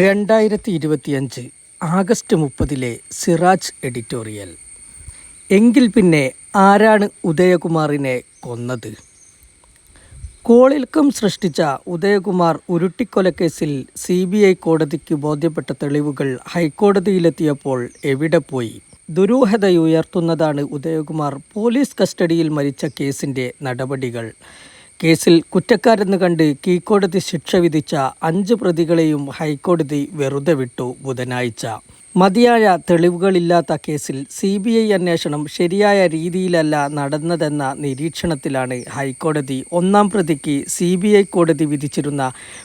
രണ്ടായിരത്തി ഇരുപത്തിയഞ്ച് August മുപ്പതിലെ Siraj editorial. എങ്കിൽ പിന്നെ ആരാണ് ഉദയകുമാറിനെ കൊന്നത്? കോളിൽക്കം സൃഷ്ടിച്ച ഉദയകുമാർ ഉരുട്ടിക്കൊലക്കേസിൽ സി ബി ഐ കോടതിക്ക് ബോധ്യപ്പെട്ട തെളിവുകൾ ഹൈക്കോടതിയിലെത്തിയപ്പോൾ എവിടെ പോയി? ദുരൂഹതയുയർത്തുന്നതാണ് ഉദയകുമാർ പോലീസ് കസ്റ്റഡിയിൽ മരിച്ച കേസിന്റെ നടപടികൾ. കേസിൽ കുറ്റക്കാരെന്ന് കണ്ട് കീഴ്ക്കോടതി ശിക്ഷ വിധിച്ച അഞ്ച് പ്രതികളെയും ഹൈക്കോടതി വെറുതെ വിട്ടു ബുധനാഴ്ച. മതിയായ തെളിവുകളില്ലാത്ത കേസിൽ സി ബി ഐ അന്വേഷണം ശരിയായ രീതിയിലല്ല നടന്നതെന്ന നിരീക്ഷണത്തിലാണ് ഹൈക്കോടതി ഒന്നാം പ്രതിക്ക് സി ബി ഐ കോടതി വിധിച്ചിരുന്ന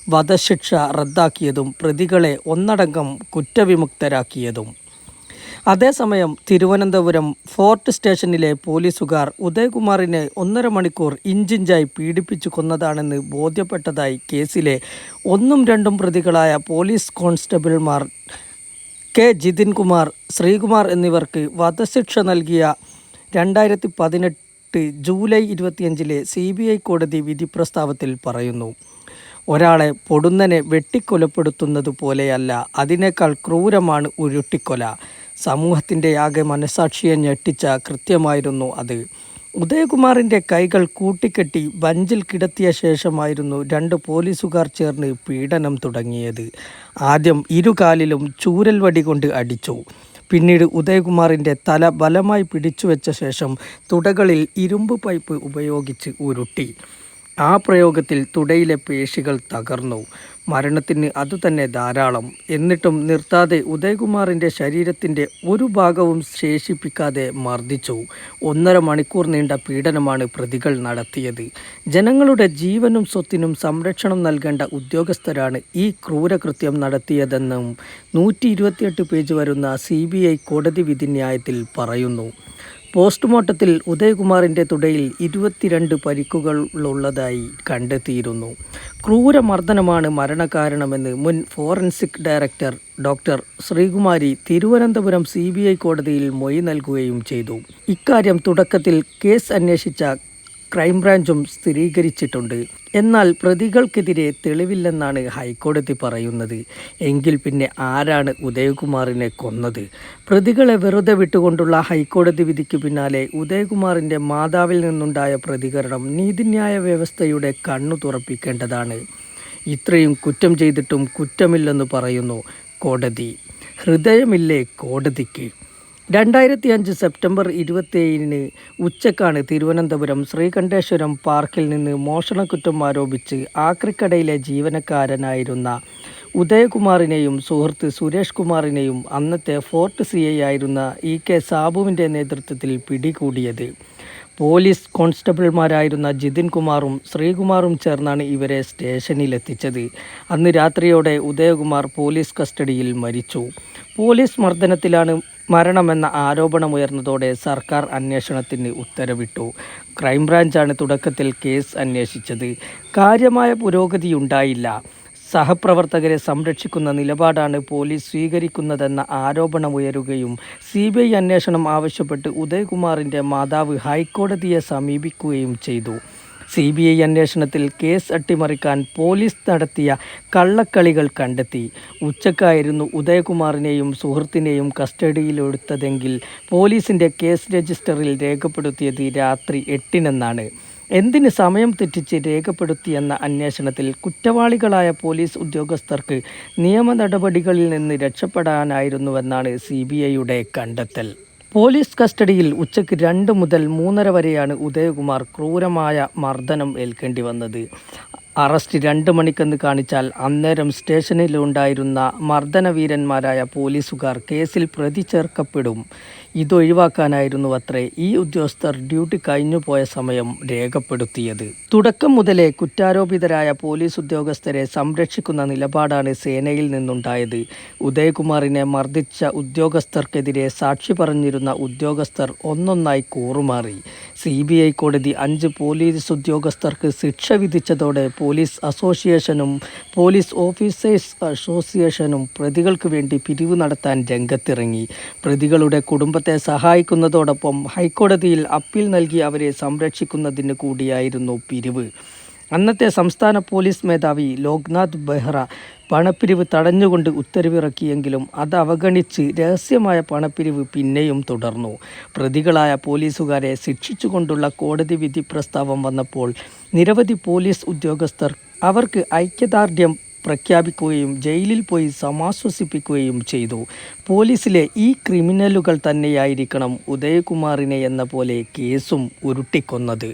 വധശിക്ഷ റദ്ദാക്കിയതും പ്രതികളെ ഒന്നടങ്കം കുറ്റവിമുക്തരാക്കിയതും. അതേസമയം തിരുവനന്തപുരം ഫോർട്ട് സ്റ്റേഷനിലെ പോലീസുകാർ ഉദയകുമാറിനെ ഒന്നര മണിക്കൂർ ഇഞ്ചിഞ്ചായി പീഡിപ്പിച്ചു കൊന്നതാണെന്ന് ബോധ്യപ്പെട്ടതായി കേസിലെ ഒന്നും രണ്ടും പ്രതികളായ പോലീസ് കോൺസ്റ്റബിൾമാർ കെ ജിതിൻ കുമാർ ശ്രീകുമാർ എന്നിവർക്ക് വധശിക്ഷ നൽകിയ രണ്ടായിരത്തി പതിനെട്ട് ജൂലൈ ഇരുപത്തിയഞ്ചിലെ സി ബി ഐ കോടതി വിധി പ്രസ്താവത്തിൽ പറയുന്നു. ഒരാളെ പൊടുന്നനെ വെട്ടിക്കൊലപ്പെടുത്തുന്നത് പോലെയല്ല അതിനേക്കാൾ ക്രൂരമാണ് ഉരുട്ടിക്കൊല. സമൂഹത്തിന്റെ ആകെ മനസാക്ഷിയെ ഞെട്ടിച്ച കൃത്യമായിരുന്നു അത്. ഉദയകുമാറിന്റെ കൈകൾ കൂട്ടിക്കെട്ടി ബഞ്ചിൽ കിടത്തിയ ശേഷമായിരുന്നു രണ്ട് പോലീസുകാർ ചേർന്ന് പീഡനം തുടങ്ങിയത്. ആദ്യം ഇരുകാലിലും ചൂരൽ വടി കൊണ്ട് അടിച്ചു. പിന്നീട് ഉദയകുമാറിന്റെ തല ബലമായി പിടിച്ചു വെച്ച ശേഷം തുടകളിൽ ഇരുമ്പ് പൈപ്പ് ഉപയോഗിച്ച് ഉരുട്ടി. ആ പ്രയോഗത്തിൽ തുടയിലെ പേശികൾ തകർന്നു. മരണത്തിന് അതുതന്നെ ധാരാളം. എന്നിട്ടും നിർത്താതെ ഉദയകുമാറിന്റെ ശരീരത്തിന്റെ ഒരു ഭാഗവും ശേഷിപ്പിക്കാതെ മർദ്ദിച്ചു. ഒന്നര മണിക്കൂർ നീണ്ട പീഡനമാണ് പ്രതികൾ നടത്തിയത്. ജനങ്ങളുടെ ജീവനും സ്വത്തിനും സംരക്ഷണം നൽകേണ്ട ഉദ്യോഗസ്ഥരാണ് ഈ ക്രൂരകൃത്യം നടത്തിയതെന്നും നൂറ്റി പേജ് വരുന്ന സി കോടതി വിധിന്യായത്തിൽ പറയുന്നു. പോസ്റ്റ്മോർട്ടത്തിൽ ഉദയകുമാറിന്റെ തുടയിൽ ഇരുപത്തിരണ്ട് പരിക്കുകളുള്ളതായി കണ്ടെത്തിയിരുന്നു. ക്രൂരമർദ്ദനമാണ് മരണകാരണമെന്ന് മുൻ forensic director doctor Sreekumari Thiruvananthapuram C കോടതിയിൽ മൊഴി നൽകുകയും ചെയ്തു. ഇക്കാര്യം തുടക്കത്തിൽ കേസ് അന്വേഷിച്ച ക്രൈംബ്രാഞ്ചും സ്ഥിരീകരിച്ചിട്ടുണ്ട്. എന്നാൽ പ്രതികൾക്കെതിരെ തെളിവില്ലെന്നാണ് ഹൈക്കോടതി പറയുന്നത്. എങ്കിൽ പിന്നെ ആരാണ് ഉദയകുമാറിനെ കൊന്നത്? പ്രതികളെ വെറുതെ വിട്ടുകൊണ്ടുള്ള ഹൈക്കോടതി വിധിക്ക് പിന്നാലെ ഉദയകുമാറിന്റെ മാതാവിൽ നിന്നുണ്ടായ പ്രതികരണം നീതിന്യായ വ്യവസ്ഥയുടെ കണ്ണു തുറപ്പിക്കേണ്ടതാണ്. ഇത്രയും കുറ്റം ചെയ്തിട്ടും കുറ്റമില്ലെന്ന് പറയുന്നു കോടതി. ഹൃദയമില്ലേ കോടതിക്ക്? രണ്ടായിരത്തി അഞ്ച് സെപ്റ്റംബർ ഇരുപത്തിയേഴിന് ഉച്ചക്കാണ് തിരുവനന്തപുരം ശ്രീകണ്ഠേശ്വരം പാർക്കിൽ നിന്ന് മോഷണക്കുറ്റം ആരോപിച്ച് ആക്രിക്കടയിലെ ജീവനക്കാരനായിരുന്ന ഉദയകുമാറിനെയും സുഹൃത്ത് സുരേഷ് കുമാറിനെയും അന്നത്തെ ഫോർട്ട് സി ഐ ആയിരുന്ന ഇ കെ സാബുവിന്റെ നേതൃത്വത്തിൽ പിടികൂടിയത്. പോലീസ് കോൺസ്റ്റബിൾമാരായിരുന്ന ജിതിൻ കുമാറും ശ്രീകുമാറും ചേർന്നാണ് ഇവരെ സ്റ്റേഷനിലെത്തിച്ചത്. അന്ന് രാത്രിയോടെ ഉദയകുമാർ പോലീസ് കസ്റ്റഡിയിൽ മരിച്ചു. പോലീസ് മർദ്ദനത്തിലാണ് മരണമെന്ന ആരോപണമുയർന്നതോടെ സർക്കാർ അന്വേഷണത്തിന് ഉത്തരവിട്ടു. ക്രൈംബ്രാഞ്ചാണ് തുടക്കത്തിൽ കേസ് അന്വേഷിച്ചത്. കാര്യമായ പുരോഗതിയുണ്ടായില്ല. സഹപ്രവർത്തകരെ സംരക്ഷിക്കുന്ന നിലപാടാണ് പോലീസ് സ്വീകരിക്കുന്നതെന്ന ആരോപണമുയരുകയും സി ബി ഐ അന്വേഷണം ആവശ്യപ്പെട്ട് ഉദയകുമാറിന്റെ മാതാവ് ഹൈക്കോടതിയെ സമീപിക്കുകയും ചെയ്തു. സി ബി ഐ അന്വേഷണത്തിൽ കേസ് അട്ടിമറിക്കാൻ പോലീസ് നടത്തിയ കള്ളക്കളികൾ കണ്ടെത്തി. ഉച്ചക്കായിരുന്നു ഉദയകുമാറിനെയും സുഹൃത്തിനെയും കസ്റ്റഡിയിലെടുത്തതെങ്കിൽ പോലീസിന്റെ കേസ് രജിസ്റ്ററിൽ രേഖപ്പെടുത്തിയത് രാത്രി എട്ടിനെന്നാണ്. എന്തിന് സമയം തെറ്റിച്ച് രേഖപ്പെടുത്തിയെന്ന അന്വേഷണത്തിൽ കുറ്റവാളികളായ പോലീസ് ഉദ്യോഗസ്ഥർക്ക് നിയമ നടപടികളിൽ നിന്ന് രക്ഷപ്പെടാനായിരുന്നുവെന്നാണ് സി ബി ഐയുടെ കണ്ടെത്തൽ. പോലീസ് കസ്റ്റഡിയിൽ ഉച്ചയ്ക്ക് രണ്ട് മുതൽ മൂന്നര വരെയാണ് ഉദയകുമാർ ക്രൂരമായ മർദ്ദനം ഏൽക്കേണ്ടി വന്നത്. അറസ്റ്റ് രണ്ട് മണിക്കെന്ന് കാണിച്ചാൽ അന്നേരം സ്റ്റേഷനിലുണ്ടായിരുന്ന മർദ്ദനവീരന്മാരായ പോലീസുകാർ കേസിൽ പ്രതി ചേർക്കപ്പെടും. ഇതൊഴിവാക്കാനായിരുന്നു അത്രേ ഈ ഉദ്യോഗസ്ഥർ ഡ്യൂട്ടി കഴിഞ്ഞു പോയ സമയം രേഖപ്പെടുത്തിയത്. തുടക്കം മുതലേ കുറ്റാരോപിതരായ പോലീസ് ഉദ്യോഗസ്ഥരെ സംരക്ഷിക്കുന്ന നിലപാടാണ് സേനയിൽ നിന്നുണ്ടായത്. ഉദയകുമാറിനെ മർദ്ദിച്ച ഉദ്യോഗസ്ഥർക്കെതിരെ സാക്ഷി പറഞ്ഞിരുന്ന ഉദ്യോഗസ്ഥർ ഒന്നൊന്നായി കൂറുമാറി. സി ബി ഐ കോടതി അഞ്ച് പോലീസ് ഉദ്യോഗസ്ഥർക്ക് ശിക്ഷ വിധിച്ചതോടെ പോലീസ് അസോസിയേഷനും പോലീസ് ഓഫീസേഴ്സ് അസോസിയേഷനും പ്രതികൾക്ക് വേണ്ടി പിരിവ് നടത്താൻ രംഗത്തിറങ്ങി. പ്രതികളുടെ കുടുംബത്തെ സഹായിക്കുന്നതോടൊപ്പം ഹൈക്കോടതിയിൽ അപ്പീൽ നൽകി അവരെ സംരക്ഷിക്കുന്നതിന് കൂടിയായിരുന്നു പിരിവ്. അന്നത്തെ സംസ്ഥാന പോലീസ് മേധാവി ലോക്നാഥ് ബെഹ്റ പണപ്പിരിവ് തടഞ്ഞുകൊണ്ട് ഉത്തരവിറക്കിയെങ്കിലും അത് അവഗണിച്ച് രഹസ്യമായ പണപ്പിരിവ് പിന്നെയും തുടർന്നു. പ്രതികളായ പോലീസുകാരെ ശിക്ഷിച്ചുകൊണ്ടുള്ള കോടതി വിധി പ്രസ്താവം വന്നപ്പോൾ നിരവധി പോലീസ് ഉദ്യോഗസ്ഥർ അവർക്ക് ഐക്യദാർഢ്യം പ്രഖ്യാപിക്കുകയും ജയിലിൽ പോയി സമാശ്വസിപ്പിക്കുകയും ചെയ്തു. പോലീസിലെ ഈ ക്രിമിനലുകൾ തന്നെയായിരിക്കണം ഉദയകുമാറിനെ എന്ന പോലെ കേസും ഉരുട്ടിക്കൊന്നത്.